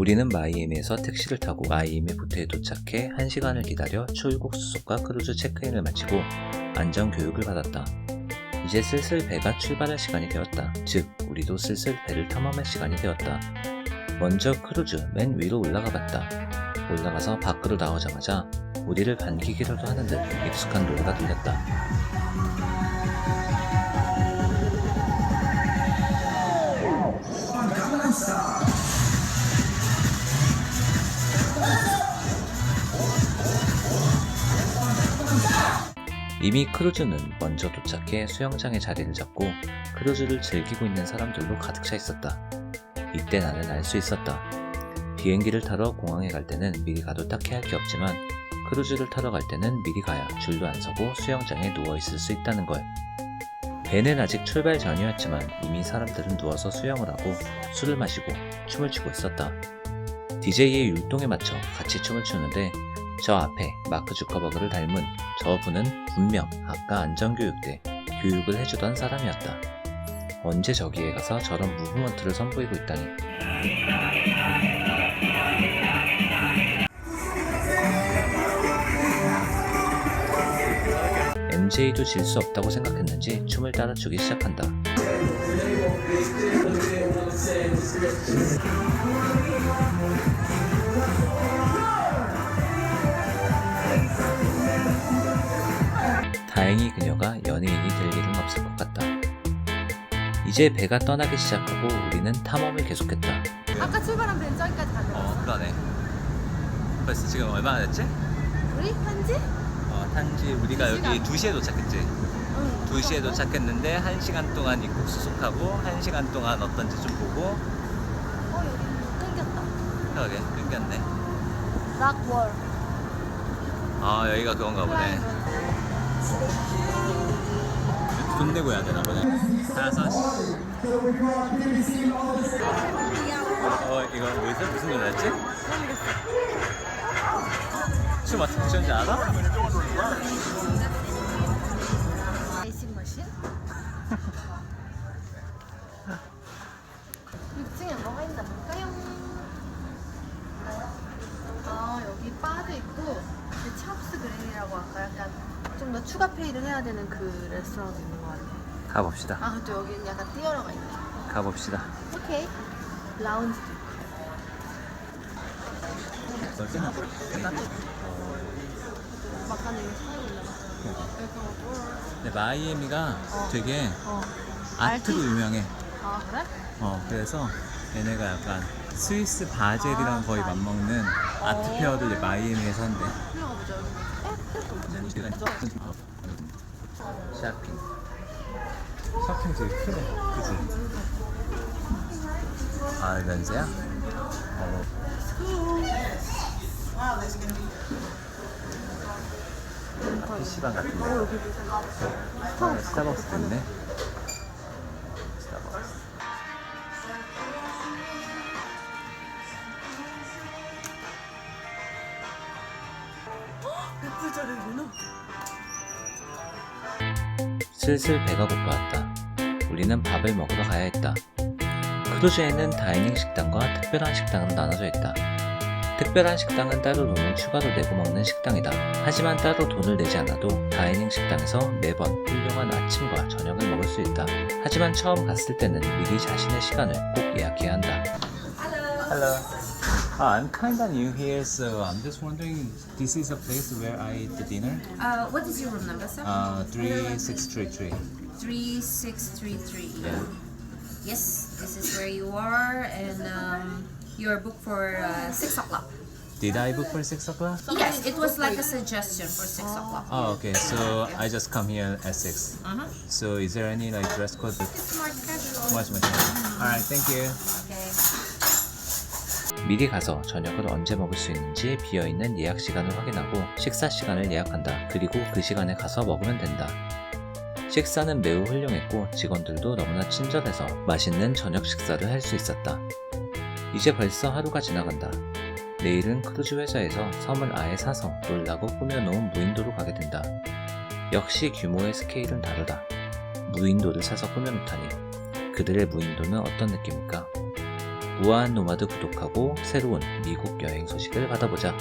우리는 마이애미에서 택시를 타고 마이애미 부트에 도착해 1시간을 기다려 출국 수속과 크루즈 체크인을 마치고 안전 교육을 받았다. 이제 슬슬 배가 출발할 시간이 되었다. 즉, 우리도 슬슬 배를 탐험할 시간이 되었다. 먼저 크루즈 맨 위로 올라가 봤다. 올라가서 밖으로 나오자마자 우리를 반기기라도 하는 듯 익숙한 노래가 들렸다. 이미 크루즈는 먼저 도착해 수영장에 자리를 잡고 크루즈를 즐기고 있는 사람들로 가득 차 있었다. 이때 나는 알 수 있었다. 비행기를 타러 공항에 갈 때는 미리 가도 딱히 할 게 없지만 크루즈를 타러 갈 때는 미리 가야 줄도 안 서고 수영장에 누워 있을 수 있다는 걸. 배는 아직 출발 전이었지만 이미 사람들은 누워서 수영을 하고 술을 마시고 춤을 추고 있었다. DJ의 율동에 맞춰 같이 춤을 추는데 저 앞에 마크 주커버그를 닮은 저분은 분명 아까 안전교육 때 교육을 해주던 사람이었다. 언제 저기에 가서 저런 무브먼트를 선보이고 있다니. MJ도 질 수 없다고 생각했는지 춤을 따라 추기 시작한다. 다행히 그녀가 연예인이 될 일은 없을 것 같다. 이제 배가 떠나기 시작하고 우리는 탐험을 계속했다. 아까 출발한 배는 저기까지 거야. 어, 그러네. 벌써 지금 얼마나 됐지? 우리 현지? 어, 탄지 우리가 두 여기 시간. 2시에 도착했지. 응. 2시에 도착했는데 1시간 동안 입국 수속하고 1시간 동안 어떤지 좀 보고 어 여기 끊겼다. 그러게 끊겼네. 락월. 아 여기가 그건가 보네. 돈 내고 해야 되나 보네. 다섯 시. 어 이거 뭐지? 무슨 노래였지? 춤 어떻게 추는지 알아? 추가 페이를 해야 되는 그 레스토랑도 있는 것 같아. 가봅시다. 아 또 여기는 약간 뛰어러가 있네. 가봅시다. 오케이. 라운지도 있고. 막간에 이거 사고 있나 봐. 근데 마이애미가 어. 되게 어. 아트로 알티? 유명해. 아 그래? 어 그래서 얘네가 약간 스위스 바젤이랑 아, 거의 잘. 맞먹는 아트 페어를 마이애미에서 한대. 쇼핑. 쇼핑 되게 크네. 그치? 아, 면세야? 어. 아, PC방 같은데. 어 여기 아, 스타벅스도 있네. 백불절이구나. 슬슬 배가 고파왔다. 우리는 밥을 먹으러 가야 했다. 크루즈에는 다이닝 식당과 특별한 식당으로 나눠져 있다. 특별한 식당은 따로 돈을 추가로 내고 먹는 식당이다. 하지만 따로 돈을 내지 않아도 다이닝 식당에서 매번 훌륭한 아침과 저녁을 먹을 수 있다. 하지만 처음 갔을 때는 미리 자신의 시간을 꼭 예약해야 한다. Hello. Uh, I'm kind of new here, so I'm just wondering, this is a place where I eat the dinner? Uh, what is your room number, sir? Uh, 3633. 3633. Yeah. Yes, this is where you are, and um, you're booked for uh, 6 o'clock. Did I book for 6 o'clock? Yes, it was like a suggestion for 6 o'clock. Oh, okay. So I just come here at 6. Uh-huh. So is there any like dress code? It's more casual. Much, much. Alright, thank you. Okay. 미리 가서 저녁을 언제 먹을 수 있는지 비어있는 예약 시간을 확인하고 식사 시간을 예약한다. 그리고 그 시간에 가서 먹으면 된다. 식사는 매우 훌륭했고 직원들도 너무나 친절해서 맛있는 저녁 식사를 할 수 있었다. 이제 벌써 하루가 지나간다. 내일은 크루즈 회사에서 섬을 아예 사서 놀라고 꾸며놓은 무인도로 가게 된다. 역시 규모의 스케일은 다르다. 무인도를 사서 꾸며놓다니. 그들의 무인도는 어떤 느낌일까? 우아한 노마드 구독하고 새로운 미국 여행 소식을 받아보자.